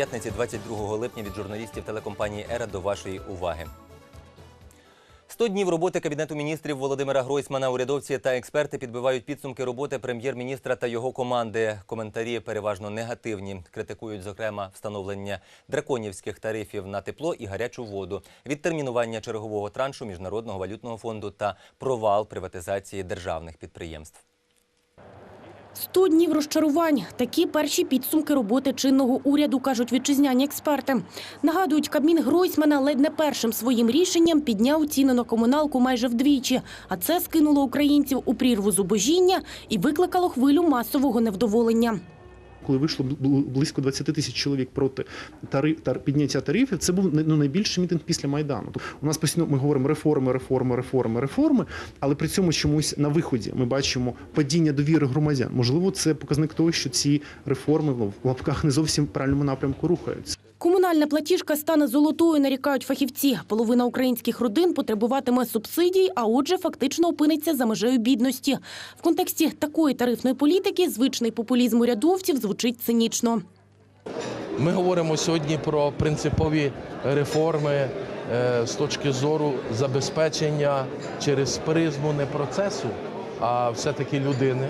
п'ятниці, 22 липня від журналістів телекомпанії Ера до вашої уваги. 100 днів роботи Кабінету міністрів Володимира Гройсмана, урядовці та експерти підбивають підсумки роботи прем'єр-міністра та його команди. Коментарі переважно негативні. Критикують, зокрема, встановлення драконівських тарифів на тепло і гарячу воду, відтермінування чергового траншу Міжнародного валютного фонду та провал приватизації державних підприємств. 100 днів розчарувань. Такі перші підсумки роботи чинного уряду, кажуть вітчизняні експерти. Нагадують, Кабмін Гройсмана ледь не першим своїм рішенням підняв ціни на комуналку майже вдвічі. А це скинуло українців у прірву зубожіння і викликало хвилю масового невдоволення. Коли вийшло бл- близько 20 тисяч чоловік проти тари, тар, підняття тарифів, це був ну, найбільший мітинг після Майдану. Тобто У нас постійно ми говоримо реформи, реформи, реформи, реформи, але при цьому чомусь на виході ми бачимо падіння довіри громадян. Можливо, це показник того, що ці реформи в лапках не зовсім в правильному напрямку рухаються. Комунальна платіжка стане золотою, нарікають фахівці. Половина українських родин потребуватиме субсидій, а отже, фактично опиниться за межею бідності. В контексті такої тарифної політики звичний популізм урядовців звучить цинічно. Ми говоримо сьогодні про принципові реформи е, з точки зору забезпечення через призму не процесу, а все-таки людини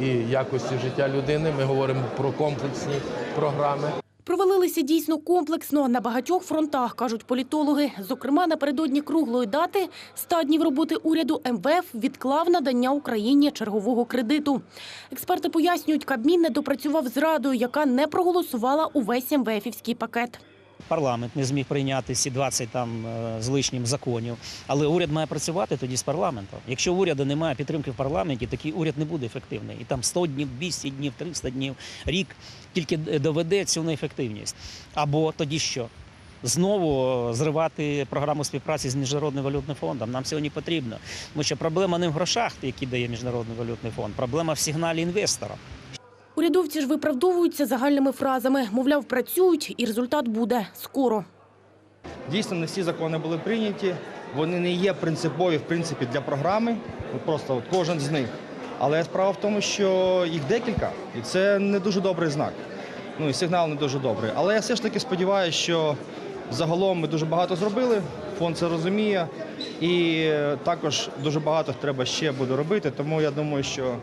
і якості життя людини. Ми говоримо про комплексні програми. Провалилися дійсно комплексно на багатьох фронтах, кажуть політологи. Зокрема, напередодні круглої дати 100 днів роботи уряду МВФ відклав надання Україні чергового кредиту. Експерти пояснюють, Кабмін не допрацював з радою, яка не проголосувала увесь МВФівський пакет. Парламент не зміг прийняти всі 20 там е, з лишнім законів, але уряд має працювати тоді з парламентом. Якщо уряду немає підтримки в парламенті, такий уряд не буде ефективний. І там 100 днів, 200 днів, 300 днів, рік тільки доведе цю неефективність. Або тоді що? Знову е, зривати програму співпраці з міжнародним валютним фондом. Нам сьогодні потрібно. Тому що проблема не в грошах, які дає міжнародний валютний фонд, проблема в сигналі інвестора. Урядовці ж виправдовуються загальними фразами. Мовляв, працюють і результат буде скоро. Дійсно, не всі закони були прийняті. Вони не є принципові в принципі для програми. Просто от кожен з них. Але справа в тому, що їх декілька, і це не дуже добрий знак. Ну і сигнал не дуже добрий. Але я все ж таки сподіваюся, що загалом ми дуже багато зробили. Фонд це розуміє, і е, також дуже багато треба ще буде робити. Тому я думаю, що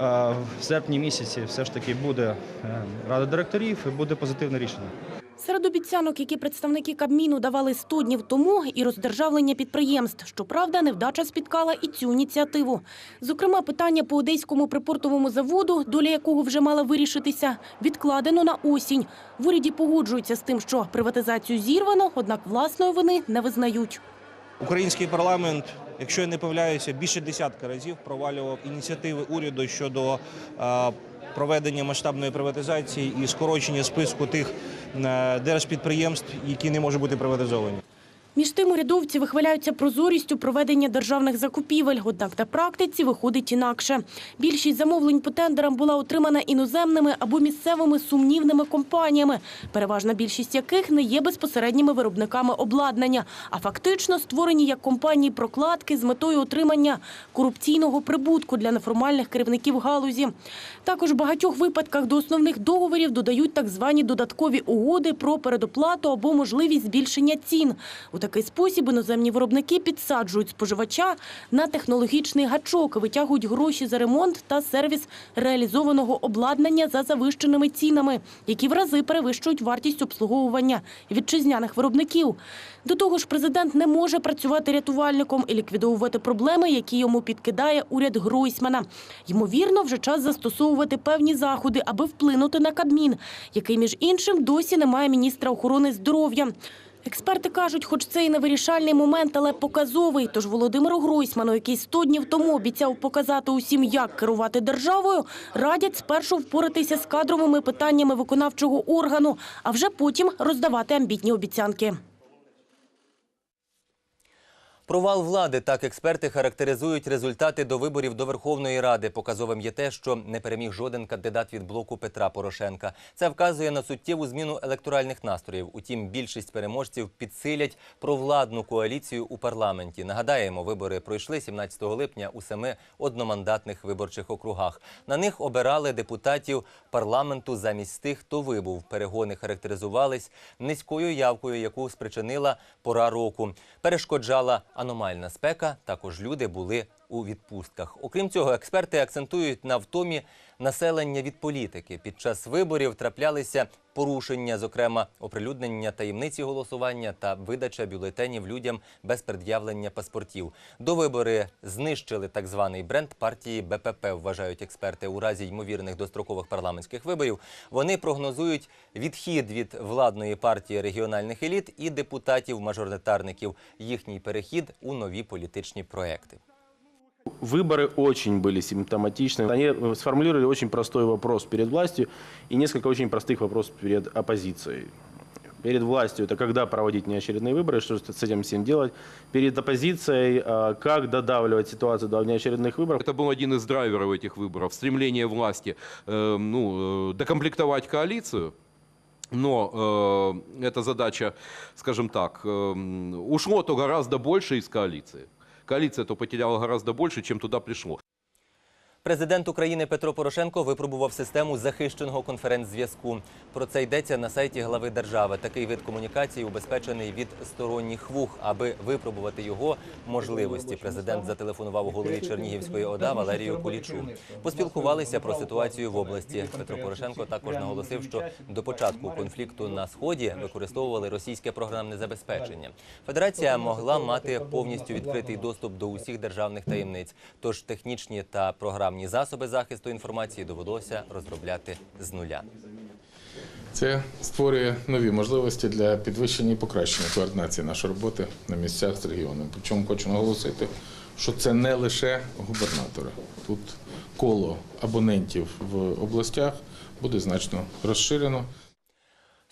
в серпні місяці все ж таки буде е, рада директорів і буде позитивне рішення. Серед обіцянок, які представники Кабміну давали 100 днів тому, і роздержавлення підприємств. Щоправда, невдача спіткала і цю ініціативу. Зокрема, питання по одеському припортовому заводу, доля якого вже мала вирішитися, відкладено на осінь. В уряді погоджуються з тим, що приватизацію зірвано, однак власної вини не визнають. Український парламент, якщо я не помиляюся, більше десятка разів провалював ініціативи уряду щодо е, проведення масштабної приватизації і скорочення списку тих е, держпідприємств, які не можуть бути приватизовані. Між тим урядовці вихваляються прозорістю проведення державних закупівель, однак на практиці виходить інакше. Більшість замовлень по тендерам була отримана іноземними або місцевими сумнівними компаніями, переважна більшість яких не є безпосередніми виробниками обладнання, а фактично створені як компанії прокладки з метою отримання корупційного прибутку для неформальних керівників галузі. Також в багатьох випадках до основних договорів додають так звані додаткові угоди про передоплату або можливість збільшення цін. Такий спосіб іноземні виробники підсаджують споживача на технологічний гачок, і витягують гроші за ремонт та сервіс реалізованого обладнання за завищеними цінами, які в рази перевищують вартість обслуговування вітчизняних виробників. До того ж, президент не може працювати рятувальником і ліквідовувати проблеми, які йому підкидає уряд Гройсмана. Ймовірно, вже час застосовувати певні заходи, аби вплинути на Кабмін, який, між іншим, досі не має міністра охорони здоров'я. Експерти кажуть, хоч це і не вирішальний момент, але показовий. Тож Володимиру Гройсману, який 100 днів тому обіцяв показати усім, як керувати державою, радять спершу впоратися з кадровими питаннями виконавчого органу, а вже потім роздавати амбітні обіцянки. Провал влади так експерти характеризують результати до виборів до Верховної Ради. Показовим є те, що не переміг жоден кандидат від блоку Петра Порошенка. Це вказує на суттєву зміну електоральних настроїв. Утім, більшість переможців підсилять провладну коаліцію у парламенті. Нагадаємо, вибори пройшли 17 липня у семи одномандатних виборчих округах. На них обирали депутатів парламенту замість тих, хто вибув. Перегони характеризувались низькою явкою, яку спричинила пора року. Перешкоджала аномальна спека. Також люди були у відпустках. Окрім цього, експерти акцентують на втомі населення від політики. Під час виборів траплялися порушення, зокрема оприлюднення таємниці голосування та видача бюлетенів людям без пред'явлення паспортів. До вибори знищили так званий бренд партії БПП, вважають експерти. У разі ймовірних дострокових парламентських виборів вони прогнозують відхід від владної партії регіональних еліт і депутатів-мажоритарників, їхній перехід у нові політичні проекти. Выборы очень были симптоматичны. Они э, сформулировали очень простой вопрос перед властью и несколько очень простых вопросов перед оппозицией. Перед властью это когда проводить неочередные выборы, что с этим всем делать. Перед оппозицией а, как додавливать ситуацию до внеочередных выборов. Это был один из драйверов этих выборов, стремление власти э, ну, э, докомплектовать коалицию. Но э, эта задача, скажем так, э, ушло то гораздо больше из коалиции. Коалиция то потеряла гораздо больше, чем туда пришло. Президент України Петро Порошенко випробував систему захищеного конференц-зв'язку. Про це йдеться на сайті глави держави. Такий вид комунікації убезпечений від сторонніх вух. Аби випробувати його можливості, президент зателефонував голові Чернігівської ОДА Валерію Кулічу. Поспілкувалися про ситуацію в області. Петро Порошенко також наголосив, що до початку конфлікту на сході використовували російське програмне забезпечення. Федерація могла мати повністю відкритий доступ до усіх державних таємниць. Тож технічні та програмні засоби захисту інформації довелося розробляти з нуля. Це створює нові можливості для підвищення і покращення координації нашої роботи на місцях з регіоном. Причому хочу наголосити, що це не лише губернатори. Тут коло абонентів в областях буде значно розширено.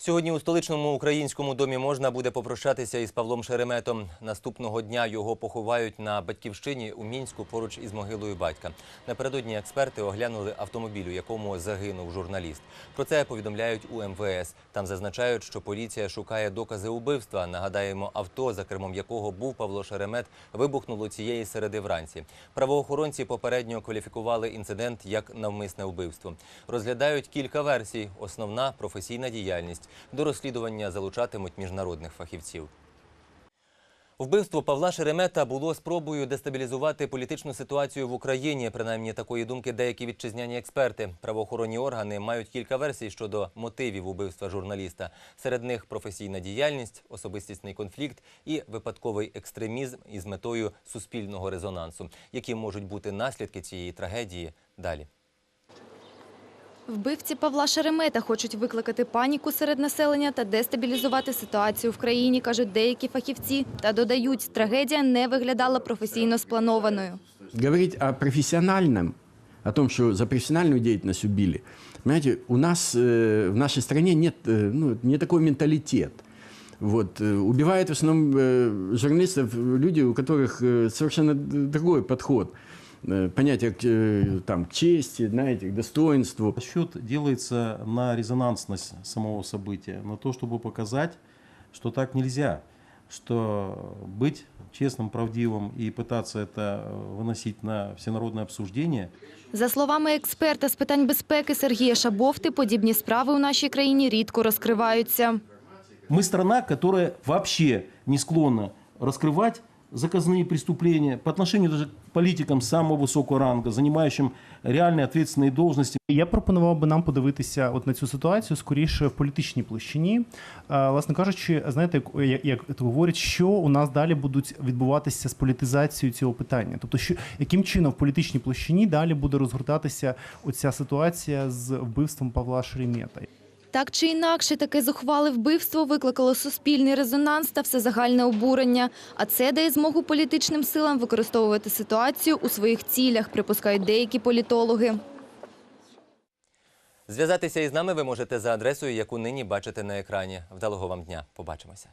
Сьогодні у столичному українському домі можна буде попрощатися із Павлом Шереметом. Наступного дня його поховають на батьківщині у мінську поруч із могилою батька. Напередодні експерти оглянули автомобіль, у якому загинув журналіст. Про це повідомляють у МВС. Там зазначають, що поліція шукає докази убивства. Нагадаємо, авто, за кермом якого був Павло Шеремет, вибухнуло цієї середи вранці. Правоохоронці попередньо кваліфікували інцидент як навмисне вбивство. Розглядають кілька версій. Основна професійна діяльність. До розслідування залучатимуть міжнародних фахівців. Вбивство Павла Шеремета було спробою дестабілізувати політичну ситуацію в Україні. Принаймні такої думки деякі вітчизняні експерти. Правоохоронні органи мають кілька версій щодо мотивів убивства журналіста. Серед них професійна діяльність, особистісний конфлікт і випадковий екстремізм із метою суспільного резонансу. Які можуть бути наслідки цієї трагедії далі. Вбивці Павла Шеремета хочуть викликати паніку серед населення та дестабілізувати ситуацію в країні, кажуть деякі фахівці. Та додають, трагедія не виглядала професійно спланованою. Говорить о профессиональном, о том, что за профессиональную деятельность убили, понимаете, у нас э, в нашей стране нет, э, ну, не такой менталитет. Вот, э, убивают в основном э, журналистов люди, у которых э, совершенно д- другой подход. Э, понятие к, э, там, к чести, знаете, к достоинству. Расчет делается на резонансность самого события, на то, чтобы показать, что так нельзя, что быть честным, правдивым и пытаться это э, выносить на всенародное обсуждение За словами експерта з питань безпеки Сергія Шабовти, подібні справи у нашій країні рідко розкриваються. Мы страна, которая вообще не склонна раскрывать заказные преступления по отношению даже к политикам самого высокого ранга, занимающим реальные ответственные должности. Я пропонував би нам подивитися от на цю ситуацію скоріше в політичній площині. Е, Власне кажучи, знаєте, як, як, як то говорять, що у нас далі будуть відбуватися з політизацією цього питання? Тобто, що яким чином в політичній площині далі буде розгортатися оця ситуація з вбивством Павла Шеремета? Так чи інакше, таке зухвале вбивство викликало суспільний резонанс та всезагальне обурення. А це дає змогу політичним силам використовувати ситуацію у своїх цілях, припускають деякі політологи. Зв'язатися із нами ви можете за адресою, яку нині бачите на екрані. Вдалого вам дня. Побачимося.